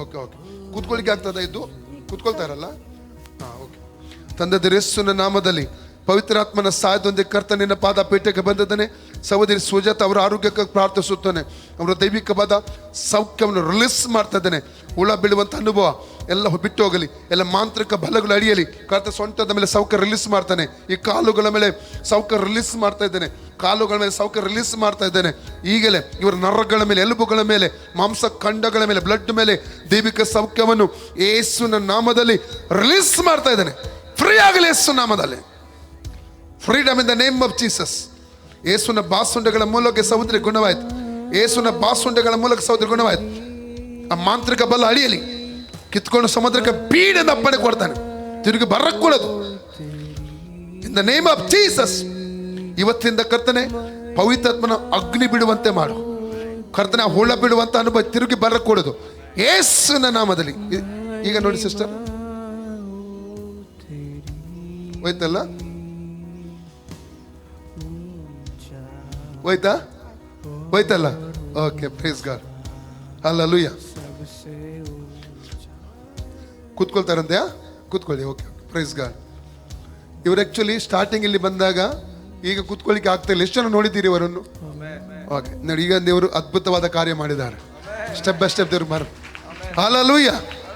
Okay okay ಕೂತ್ಕೊಳ್ಳಿಕ್ಕೆ ಆಗ್ತದ ಇದ್ದು ಕೂತ್ಕೊಳ್ತಾರಲ್ಲ ಹಾಂ ಓಕೆ ತಂದೆ ದೇವರೇಸುವಿನ ನಾಮದಲ್ಲಿ ಪವಿತ್ರಾತ್ಮನ ಸಹಾಯದೊಂದಿಗೆ ಕರ್ತನಿನ ಪಾದ ಪೇಟೆಗೆ ಬಂದಿದ್ದಾನೆ. ಸಹೋದರಿ ಸುಜಾತ ಅವರ ಆರೋಗ್ಯಕ್ಕೆ ಪ್ರಾರ್ಥಿಸುತ್ತಾನೆ. ಅವರ ದೈವಿಕವಾದ ಸೌಖ್ಯವನ್ನು ರಿಲೀಸ್ ಮಾಡ್ತಾ ಇದ್ದಾನೆ. ಹುಳ ಬೀಳುವಂಥ ಅನುಭವ. ಎಲ್ಲ ಬಿಟ್ಟು ಹೋಗಲಿ ಎಲ್ಲ ಮಾಂತ್ರಿಕ ಬಲಗಳು ಅಡಿಯಲಿ ಕರ್ತ ಸೊಂಟದ ಮೇಲೆ ಸೌಖ್ಯ ರಿಲೀಸ್ ಮಾಡ್ತಾನೆ. ಈ ಕಾಲುಗಳ ಮೇಲೆ ಸೌಖ್ಯ ರಿಲೀಸ್ ಮಾಡ್ತಾ ಇದ್ದೇನೆ. ಕಾಲುಗಳ ಮೇಲೆ ಸೌಖ್ಯ ರಿಲೀಸ್ ಮಾಡ್ತಾ ಇದ್ದೇನೆ. ಈಗಲೇ ಇವರ ನರಗಳ ಮೇಲೆ, ಎಲುಬುಗಳ ಮೇಲೆ, ಮಾಂಸ ಖಂಡಗಳ ಮೇಲೆ ಬ್ಲಡ್ ಮೇಲೆ ದೈವಿಕ ಸೌಖ್ಯವನ್ನು ಏಸುನ ನಾಮದಲ್ಲಿ ರಿಲೀಸ್ ಮಾಡ್ತಾ ಇದ್ದೇನೆ. ಫ್ರೀ ಆಗಲಿ ಯೇಸು ನಾಮದಲ್ಲಿ. Freedom in the name of Jesus ಏಸುನ ಬಾಸುಂಡೆಗಳ ಮೂಲಕ ಸಹೋದರಿ ಗುಣವಾಯಿತು. ಏಸುನ ಬಾಸುಂಡೆಗಳ ಮೂಲಕ ಸಹೋದರಿ ಗುಣವಾಯಿತು. ಆ ಮಾಂತ್ರಿಕ ಬಲ ಅಡಿಯಲಿ ಕಿತ್ಕೊಂಡು ಸಮುದ್ರಕ್ಕೆ ಪೀಡೆ ಅಪ್ಪಣೆ ಕೊಡ್ತಾನೆ. ತಿರುಗಿ ಬರಕ್ಕೂಡದು in the name of Jesus ಇವತ್ತಿಂದ ಕರ್ತನೆ, ಪವಿತ್ರಾತ್ಮನ ಅಗ್ನಿ ಬಿಡುವಂತೆ ಮಾಡು. ಕರ್ತನೆ ಹುಳ ಬಿಡುವಂತ ಅನುಭವ ತಿರುಗಿ ಬರಕ್ಕೂಡದು ಏಸುನ ನಾಮದಲ್ಲಿ. ಈಗ ನೋಡಿ ಸಿಸ್ಟರ್. ಹೋಯ್ತಲ್ಲ? ಹೋಯ್ತಾ? ಹೋಯ್ತಲ್ಲ? ಓಕೆ ಪ್ಲೀಸ್ ಗಾಡ್ ಅಲ್ಲ ಲೂಯ್ಯ ಕೂತ್ಕೊಳ್ತಾರಂತೆಯಾ? ಕೂತ್ಕೊಳ್ಳಿ, ಓಕೆ ಪ್ರೈಸ್ ಗಾಡ್ ಇವರು ಆ್ಯಕ್ಚುಲಿ ಸ್ಟಾರ್ಟಿಂಗ್ ಇಲ್ಲಿ ಬಂದಾಗ ಈಗ ಕೂತ್ಕೊಳ್ಳಿಕ್ಕೆ ಆಗ್ತಾ ಇಲ್ಲ. ಎಷ್ಟು ಜನ ನೋಡಿದ್ದೀರಿ ಇವರನ್ನು? ಓಕೆ, ನೋಡಿ, ಈಗ ದೇವರು ಅದ್ಭುತವಾದ ಕಾರ್ಯ ಮಾಡಿದ್ದಾರೆ. ಸ್ಟೆಪ್ ಬೈ ಸ್ಟೆಪ್ ದೇವರು ಮಾರ ಹಾಲೂಯ್ಯ